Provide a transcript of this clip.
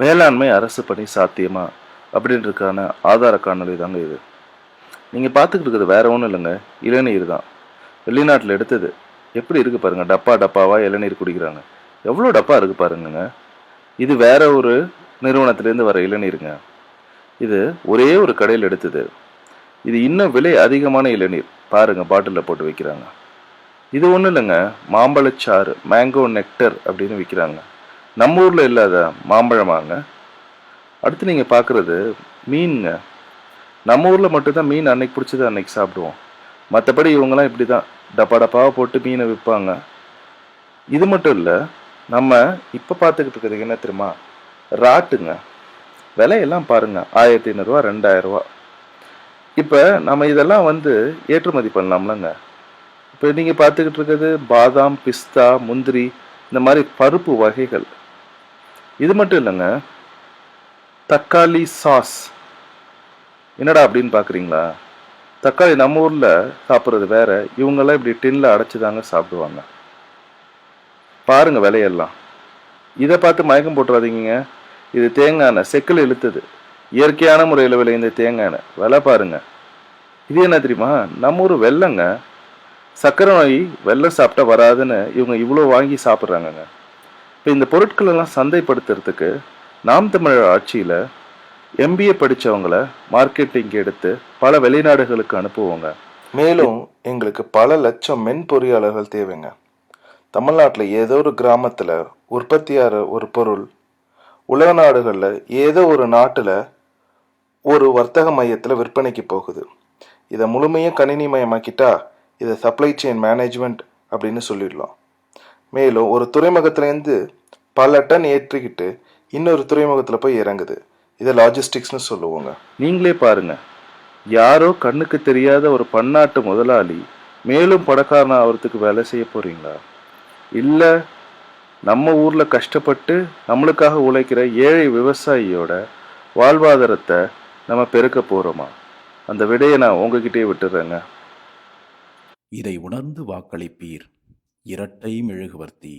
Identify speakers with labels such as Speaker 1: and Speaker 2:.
Speaker 1: வேளாண்மை அரசு பணி சாத்தியமா அப்படின்றதுக்கான ஆதார காணொளி தாங்க இது. நீங்கள் பார்த்துக்கிட்டு இருக்கிறது வேற ஒன்றும் இல்லைங்க. இளநீர் தான். வெளிநாட்டில் எடுத்தது. எப்படி இருக்கு பாருங்க. டப்பா டப்பாவா இளநீர் குடிக்கிறாங்க. எவ்வளோ டப்பா இருக்கு பாருங்கங்க. இது வேற ஒரு நிறுவனத்திலேருந்து வர இளநீருங்க. இது ஒரே ஒரு கடையில் எடுத்தது. இது இன்னும் விலை அதிகமான இளநீர். பாருங்க பாட்டிலில் போட்டு வைக்கிறாங்க. இது ஒன்றும் இல்லைங்க. மாம்பழச்சாறு மேங்கோ நெக்டர் அப்படின்னு விற்கிறாங்க நம்ம ஊரில் இல்லாத மாம்பழமாங்க. அடுத்து நீங்கள் பார்க்குறது மீனுங்க. நம்ம ஊரில் மட்டும்தான் மீன் அன்னைக்கு பிடிச்சது அன்னைக்கு சாப்பிடுவோம். மற்றபடி இவங்கெல்லாம் இப்படி தான் டப்பா டப்பாவை போட்டு மீனை விற்பாங்க. இது மட்டும் இல்லை நம்ம இப்போ பார்த்துக்கிட்டு இருக்கிறது என்ன தெரியுமா? ராட்டுங்க. விலையெல்லாம் பாருங்க. ஆயிரத்தி ஐநூறுரூவா ரெண்டாயிரரூவா. இப்போ நம்ம இதெல்லாம் வந்து ஏற்றுமதி பண்ணலாம்லங்க. இப்போ நீங்கள் பார்த்துக்கிட்டு இருக்கிறது பாதாம் பிஸ்தா முந்திரி இந்த மாதிரி பருப்பு வகைகள். இது மட்டும் இல்லைங்க. தக்காளி சாஸ். என்னடா அப்படின்னு பார்க்குறீங்களா தக்காளி நம்ம ஊரில் சாப்பிட்றது வேற. இவங்கெல்லாம் இப்படி டின்ல அடைச்சி தாங்க சாப்பிடுவாங்க. பாருங்க விலையெல்லாம். இதை பார்த்து மயக்கம் போட்டுறாதீங்க இது தேங்காய் செக்கில் இழுத்தது. இயற்கையான முறையில் விளைந்த தேங்காய் விலை பாருங்க. இது என்ன தெரியுமா? நம்ம ஊர் வெள்ளங்க சர்க்கரை நோய் வெள்ளம் சாப்பிட்டா வராதுன்னு இவங்க இவ்வளோ வாங்கி சாப்பிட்றாங்கங்க. இப்போ இந்த பொருட்கள் எல்லாம் சந்தைப்படுத்துறதுக்கு நாம் தமிழர் ஆட்சியில் எம்பிஏ படித்தவங்கள மார்க்கெட்டிங் எடுத்து பல வெளிநாடுகளுக்கு அனுப்புவோங்க. மேலும் எங்களுக்கு பல லட்சம் மென் பொறியாளர்கள் தேவைங்க. தமிழ்நாட்டில் ஏதோ ஒரு கிராமத்தில் உற்பத்தியாகிற ஒரு பொருள் உலக நாடுகளில் ஏதோ ஒரு நாட்டில் ஒரு வர்த்தக மையத்தில் விற்பனைக்கு போகுது. இதை முழுமையாக கணினிமயமாக்கிட்டா இதை சப்ளை செயின் மேனேஜ்மெண்ட் அப்படின்னு சொல்லிடலாம். மேலும் ஒரு துறைமுகத்துலேருந்து பல டன் ஏற்றிக்கிட்டு இன்னொரு துறைமுகத்தில் போய் இறங்குது. இதை லாஜிஸ்டிக்ஸ்னு சொல்லுவோங்க. நீங்களே பாருங்க. யாரோ கண்ணுக்கு தெரியாத ஒரு பன்னாட்டு முதலாளி மேலும் பணக்காரன் ஆகிறதுக்கு வேலை செய்ய போறீங்களா? இல்லை நம்ம ஊரில் கஷ்டப்பட்டு நம்மளுக்காக உழைக்கிற ஏழை விவசாயியோட வாழ்வாதாரத்தை நம்ம பெருக்க போகிறோமா அந்த விடையை நான் உங்ககிட்டயே விட்டுறேங்க.
Speaker 2: இதை உணர்ந்து வாக்களிப்பீர். இரட்டை மெழுகுவர்த்தி